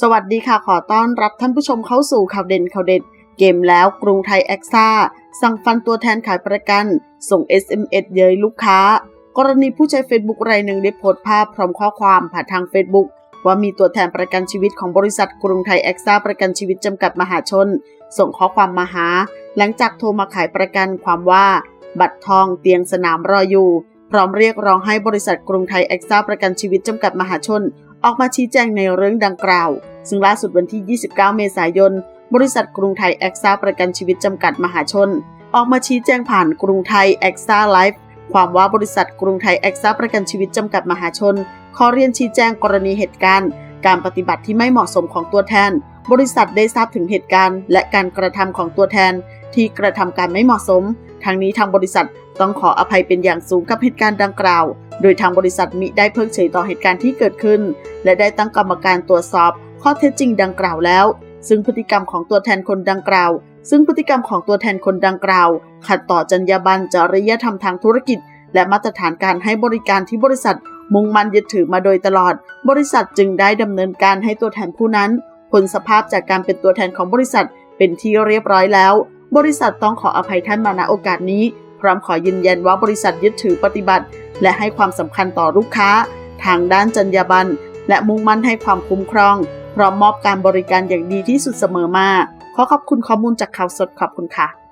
สวัสดีค่ะขอต้อนรับท่านผู้ชมเข้าสู่ข่าวเด่นข่าวเด็ด เกมแล้วกรุงไทยแอคซ่าสั่งฟันตัวแทนขายประกัน ส่ง SMS เย้ยลูกค้า กรณีผู้ใช้ Facebook รายหนึ่งได้โพสต์ภาพพร้อมข้อความผ่านทาง Facebook ว่ามีตัวแทนประกันชีวิตของบริษัทกรุงไทยแอคซ่าประกันชีวิตจำกัดมหาชน ส่งข้อความมาหา หลังจากโทรมาขายประกันความว่า บัตรทองเตียงสนามรออยู่ พร้อมเรียกร้องให้บริษัทกรุงไทยแอคซ่าประกันชีวิตจำกัดมหาชน ออกมาชี้แจงในเรื่องดังกล่าว ซึ่งล่าสุดวันที่ 29 เมษายน บริษัทกรุงไทยแอคซ่าประกันชีวิตจำกัดมหาชน ออกมาชี้แจงผ่านกรุงไทยแอคซ่าไลฟ์ความว่าบริษัทกรุงไทยแอคซ่าประกันชีวิตจำกัดมหาชน ขอเรียนชี้แจงกรณีเหตุการณ์ การปฏิบัติที่ไม่เหมาะสมของตัวแทน บริษัทได้ทราบถึงเหตุการณ์ และการกระทำของตัวแทน ที่กระทำการไม่เหมาะสมทางนี้ทางบริษัทต้องขออภัยเป็นอย่างสูงกับเหตุการณ์ดังกล่าว โดยทางบริษัทมิได้เพิกเฉยต่อเหตุการณ์ที่เกิดขึ้น และได้ตั้งกรรมการตรวจสอบ ข้อเท็จจริงดังกล่าวแล้ว ซึ่งพฤติกรรมของตัวแทนคนดังกล่าว ซึ่งพฤติกรรมของตัวแทนคนดังกล่าว ขัดต่อจรรยาบรรณจริยธรรมทางธุรกิจ และมาตรฐานการให้บริการที่บริษัท มุ่งมั่นยึดถือมาโดยตลอด บริษัทจึงได้ดำเนินการให้ตัวแทนผู้นั้นพ้นสภาพจากการเป็นตัวแทนของบริษัท เป็นที่เรียบร้อยแล้ว บริษัทต้องขออภัยท่านมาณโอกาสนี้ พร้อมขอยืนยันว่าบริษัทยึดถือปฏิบัติ และให้ความสำคัญต่อลูกค้า ทางด้านจรรยาบรรณและมุ่งมั่นให้ความคุ้มครอง พร้อมมอบการบริการอย่างดีที่สุดเสมอมา ขอขอบคุณข้อมูลจากข่าวสดขอบคุณค่ะ